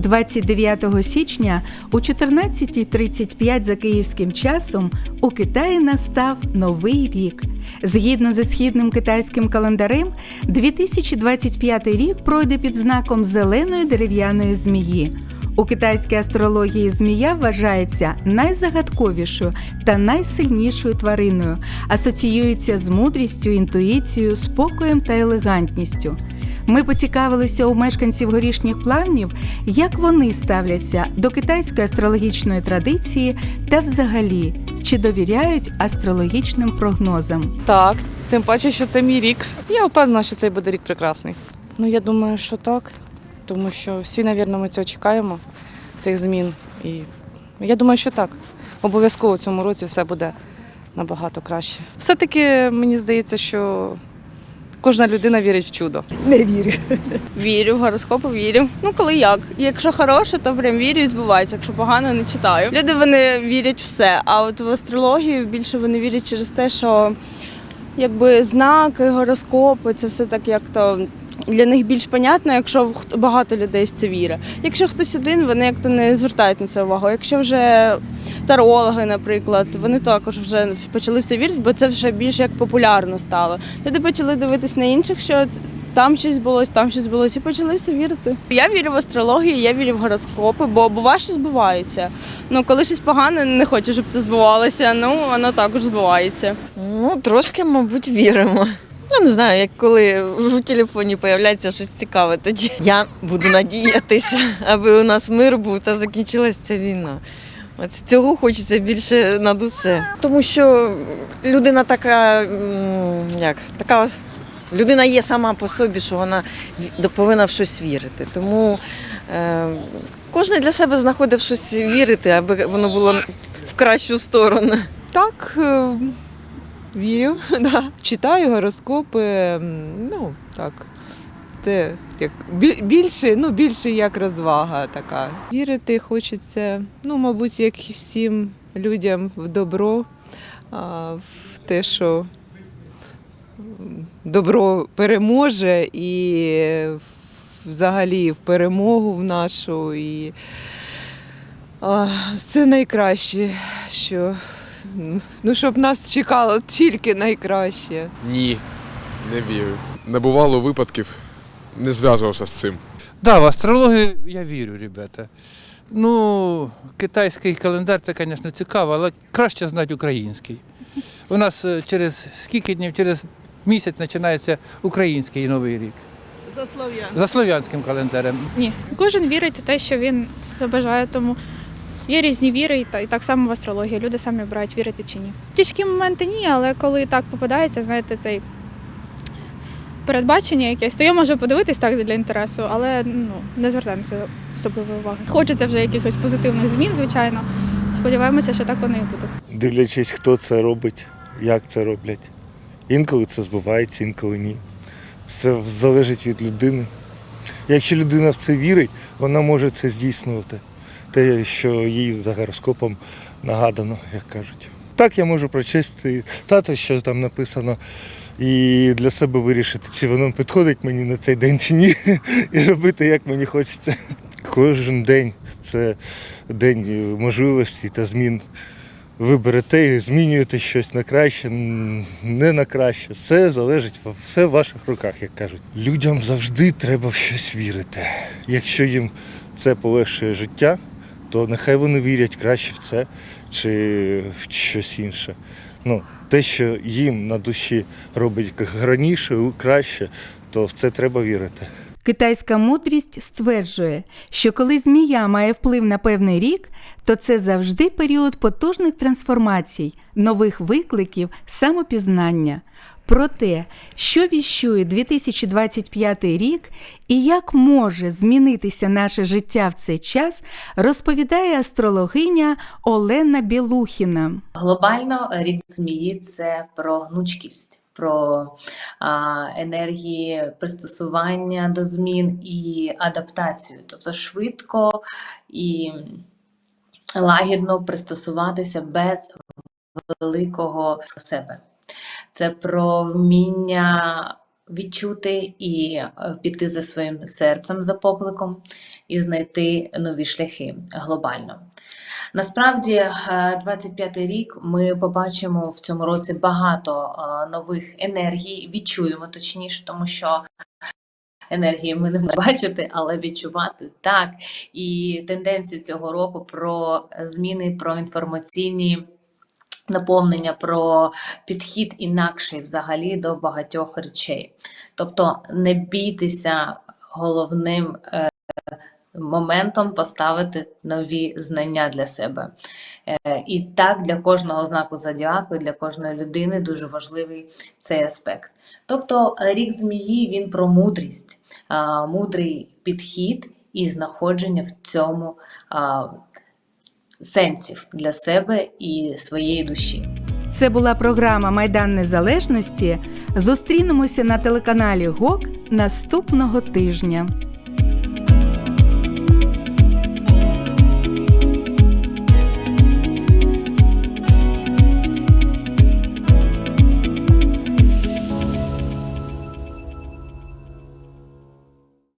29 січня о 14.35 за київським часом у Китаї настав новий рік. Згідно зі східним китайським календарем, 2025 рік пройде під знаком зеленої дерев'яної змії. У китайській астрології змія вважається найзагадковішою та найсильнішою твариною, асоціюється з мудрістю, інтуїцією, спокоєм та елегантністю. Ми поцікавилися у мешканців горішніх плавнів, як вони ставляться до китайської астрологічної традиції та взагалі чи довіряють астрологічним прогнозам. Так, тим паче, що це мій рік. Я впевнена, що цей буде рік прекрасний. Ну, я думаю, що так, тому що всі, мабуть, ми цього чекаємо, цих змін. І я думаю, що так. Обов'язково в цьому році все буде набагато краще. Все-таки мені здається, що кожна людина вірить в чудо. Не вірю. Вірю, в гороскопи вірю. Ну коли як. Якщо хороше, то прям вірю і збувається. Якщо погано, не читаю. Люди вони вірять в все. А от в астрологію більше вони вірять через те, що якби знаки, гороскопи, це все так як то. Для них більш понятно, якщо багато людей в це вірить. Якщо хтось один, вони як то не звертають на це увагу. Якщо вже тарологи, наприклад, вони також вже почали в це вірити, бо це вже більш як популярно стало. Люди почали дивитись на інших, що там щось було, там щось було, і почали в це вірити. Я вірю в астрологію, я вірю в гороскопи, бо буває, що збувається. Ну, коли щось погане, не хочу, щоб це збувалося. Ну, воно також збувається. Ну, трошки, мабуть, віримо. Ну, не знаю, як коли в телефоні з'являється щось цікаве, тоді я буду надіятися, аби у нас мир був та закінчилася ця війна. От цього хочеться більше над усе. Тому що людина така, як, така людина є сама по собі, що вона повинна в щось вірити. Тому е, кожен для себе знаходив щось вірити, аби воно було в кращу сторону. Так, е, вірю, да. читаю гороскопи. Ну, так. Це як більше, ну, більше як розвага така. Вірити хочеться, ну, мабуть, як і всім людям в добро, в те, що добро переможе і взагалі в перемогу в нашу. І все найкраще, що ну, щоб нас чекало тільки найкраще. Ні, не вірю. Не бувало випадків, не зв'язувався з цим. Да, в астрологію я вірю, ребята. Ну, китайський календар це, звісно, цікаво, але краще знати український. У нас е, через скільки днів, через місяць починається український новий рік. За слов'ян. За слов'янським календарем. Ні, кожен вірить у те, що він забажає. Тому є різні віри, і, та, і так само в астрології. Люди самі обирають вірити чи ні. Тяжкі моменти ні, але коли так попадається, знаєте, цей передбачення якесь, то я можу подивитись так для інтересу, але ну, не звертаю на це особливої уваги. Хочеться вже якихось позитивних змін, звичайно. Сподіваємося, що так воно і буде. дивлячись, хто це робить, як це роблять. Інколи це збувається, інколи ні. Все залежить від людини. Якщо людина в це вірить, вона може це здійснювати. Те, що їй за гороскопом нагадано, як кажуть. Так я можу прочистити тато, що там написано, і для себе вирішити, чи воно підходить мені на цей день чи ні, і робити, як мені хочеться. Кожен день це день можливостей та змін ви берете і змінюєте щось на краще, не на краще. Все залежить, все в ваших руках, як кажуть. Людям завжди треба в щось вірити. Якщо їм це полегшує життя, то нехай вони вірять краще в це чи в щось інше. Ну, те, що їм на душі робить раніше, краще, то в це треба вірити. Китайська мудрість стверджує, що коли змія має вплив на певний рік, то це завжди період потужних трансформацій, нових викликів, самопізнання. Про те, що віщує 2025 рік і як може змінитися наше життя в цей час, розповідає астрологиня Олена Білухіна. Глобально рік змії це про гнучкість, про а, енергії пристосування до змін і адаптацію, тобто швидко і лагідно пристосуватися без великого себе. Це про вміння відчути і е, піти за своїм серцем за покликом і знайти нові шляхи глобально. Насправді, е, 25-й рік ми побачимо в цьому році багато е, нових енергій, відчуємо точніше, тому що енергії ми не можемо бачити, але відчувати так. І тенденції цього року про зміни, про інформаційні. Наповнення про підхід інакший взагалі до багатьох речей. Тобто не бійтеся головним е, моментом поставити нові знання для себе. Е, і так для кожного знаку зодіаку, для кожної людини дуже важливий цей аспект. Тобто рік змії він про мудрість, мудрий підхід і знаходження в цьому сенсів для себе і своєї душі. Це була програма Майдан Незалежності. Зустрінемося на телеканалі ГОК наступного тижня.